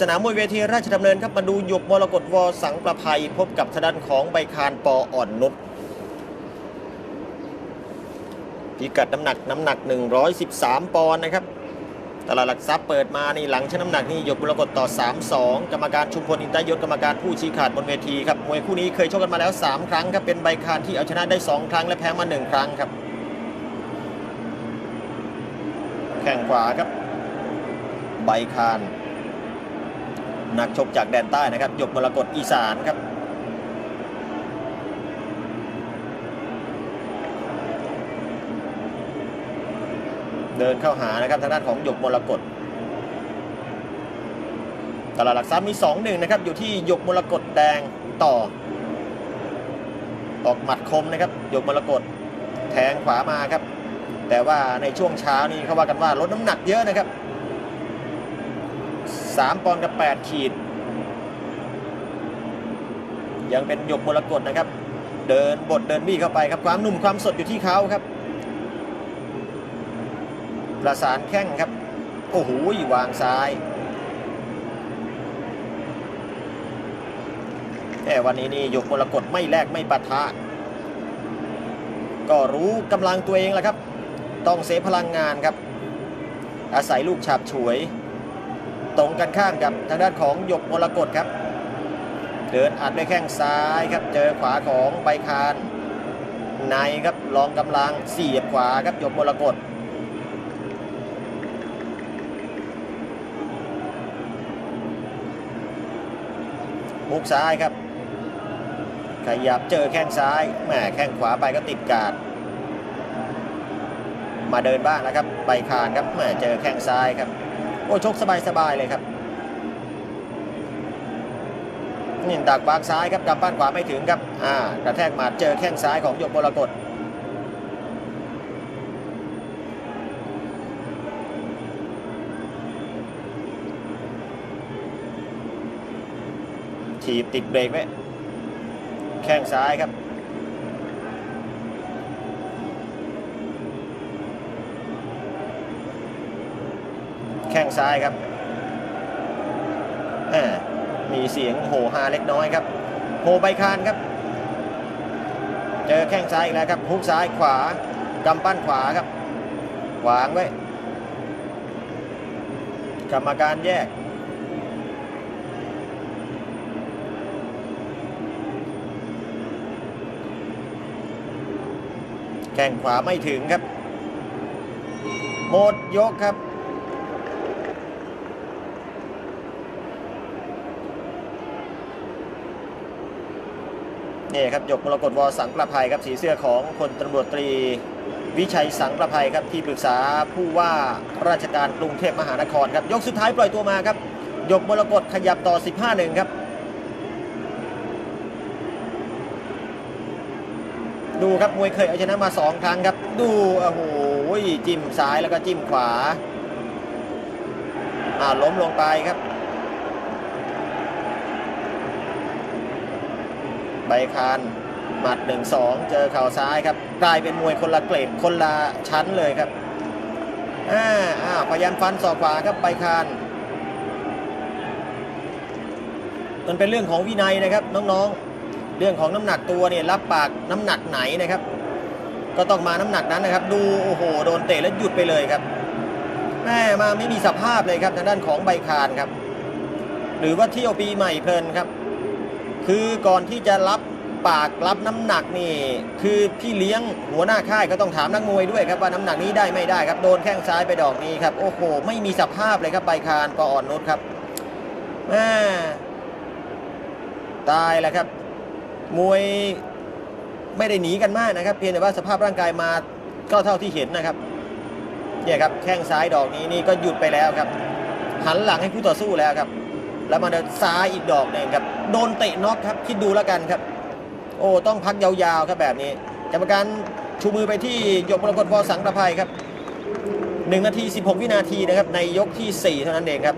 สนามมวยเวทีราชดำเนินครับมาดูหยกมรกตวสังประภัย พบกับทางด้านของใบคานปออ่อนนุชพิกัดน้ำหนักน้ำหนัก 113 ปอนด์นะครับตลาดหลักทรัพย์เปิดมานี่หลังชั่งน้ำหนักนี่หยกมรกตต่อ 3-2 กรรมการชุมพลอินตยศกรรมการผู้ชี้ขาดบนเวทีครับมวยคู่นี้เคยชกกันมาแล้ว 3 ครั้งครับเป็นใบคานที่เอาชนะได้ 2 ครั้งและแพ้มา 1 ครั้งครับ แข่งขวาครับ ใบคาน นักชกจากแดนใต้นะครับหยกมรกตอีสานครับเดินเข้าหานะครับทางด้านของหยกมรกตตลาดหลักทรัพย์มี2อหนึ่งนะครับ อยู่ที่หยกมรกตแดงต่อออกหมัดคมนะครับหยกมรกตแทงขวามาครับ แต่ว่าในช่วงเช้านี้เขาว่ากันว่าลดน้ำหนักเยอะนะครับ 3ปอนด์กับ 8 ขีด ยังเป็นหยกมรกตนะครับ เดินบดเดินบี้เข้าไปครับ ความหนุ่มความสดอยู่ที่เขาครับ ประสานแข้งครับ โอ้โหวางซ้ายแต่วันนี้นี่หยกมรกตไม่แลกไม่ปะทะ ก็รู้กำลังตัวเองแหละครับ ต้องเซฟพลังงานครับ อาศัยลูกฉับฉวย ตรงกันข้ามกับทางด้านของหยกมรกตครับ เดินอัดด้วยแข้งซ้ายครับ เจอขวาของใบคานในครับลองกำลังเสียบขวาครับหยกมรกตมุกซ้ายครับ ขยับเจอแข้งซ้ายแหมแข้งขวาไปก็ติดกาดมาเดินบ้างนะครับ ใบคานครับแหมเจอแข้งซ้ายครับ โอ้ชกสบายๆเลยครับนี่ดักบางซ้ายครับกำปั้นขวาไม่ถึงครับอ่ากระแทกหมาเจอแข้งซ้ายของหยกมรกตถีบติดเบรกไว้แข้งซ้ายครับ แข้งซ้ายครับมมีเสียงโหฮาเล็กน้อยครับ โหใบคานครับ เจอแข้งซ้ายอีกแล้วครับฮุกซ้ายขวากำปั้นขวาครับขวางไว้ กรรมการแยก แข้งขวาไม่ถึงครับ หมดยกครับ นี่ครับหยกมรกตวสังประภัยครับสีเสื้อของพลตำรวจตรี วิชัยสังประภัยครับที่ปรึกษาผู้ว่าราชการกรุงเทพมหานครครับยกสุดท้ายปล่อยตัวมาครับหยกมรกตขยับต่อ 15หนึ่งครับ ดูครับมวยเคยเอาชนะมา 2 ครั้งครับ ดูโอ้โหจิ้มซ้ายแล้วก็จิ้มขวาอ่าล้มลงไปครับ ใบคานหมัด1-2เจอเข่าซ้ายครับกลายเป็นมวยคนละเกรดคนละชั้นเลยครับอ่าอ่าพยายามฟันศอกขวาครับใบคานมันเป็นเรื่องของวินัยนะครับน้องๆ เรื่องของน้ำหนักตัวเนี่ยรับปากน้ำหนักไหนนะครับ ก็ต้องมาน้ำหนักนั้นนะครับ ดูโอ้โหโดนเตะแล้วหยุดไปเลยครับแม่มาไม่มีสภาพเลยครับทางด้านของใบคานครับ หรือว่าเที่ยวปีใหม่เพลินครับ คือก่อนที่จะรับปากรับน้ำหนักนี่ คือพี่เลี้ยงหัวหน้าค่ายก็ต้องถามนักมวยด้วยครับว่าน้ำหนักนี้ได้ไม่ได้ครับโดนแข้งซ้ายไปดอกนี้ครับโอ้โห ไม่มีสภาพเลยครับใบคานปออ่อนนุชครับแม่ตายแล้วครับ มวยไม่ได้หนีกันมากนะครับ เพียงแต่ว่าสภาพร่างกายมาก็เท่าที่เห็นนะครับเนี่ยครับแข้งซ้ายดอกนี้นี่ก็หยุดไปแล้วครับ หันหลังให้คู่ต่อสู้แล้วครับ แล้วมาเดินซ้ายอีกดอกหนึ่งครับ โดนเตะน็อกครับ คิดดูแล้วกันครับ โอ้ ต้องพักยาวๆครับแบบนี้กรรมการชูมือไปที่ยกมรกตวสังประภัยครับ1นาที 16 วินาทีนะครับในยกที่ 4 เท่านั้นเองครับ